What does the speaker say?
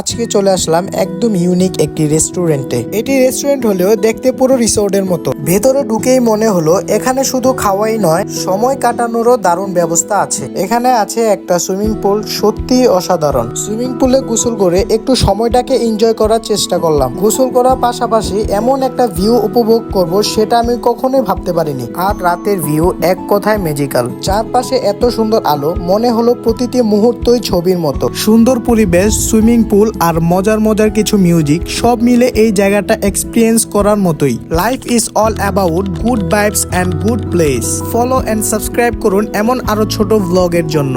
আজকে চলে আসলাম একদম ইউনিক একটি রেস্টুরেন্টে এটি রেস্টুরেন্ট হলেও দেখতে পুরো রিসোর্টের মতো। ভেতরে ঢুকেই মনে হলো, এখানে শুধু খাওয়াই নয়, সময় কাটানোরও দারুণ ব্যবস্থা আছে। এখানে আছে একটা সুইমিং পুল সত্যি অসাধারণ। সুইমিং পুলে গোসল করে একটু সময়টাকে এনজয় করার চেষ্টা করলাম। গোসল করার পাশাপাশি এমন একটা ভিউ উপভোগ করব সেটা আমি কখনোই ভাবতে পারিনি। আর রাতের ভিউ এক কথায় ম্যাজিক্যাল চারপাশে এত সুন্দর আলো, মনে হলো প্রতিটি মুহূর্তই ছবির মতো। সুন্দর পরিবেশ সুইমিং পুল আর মজার মজার কিছু মিউজিক সব মিলে এই জায়গাটা এক্সপিরিয়েন্স করার মতোই। Life is all about good vibes and good place follow and subscribe করুন এমন আরও ছোট ভ্লগের জন্য।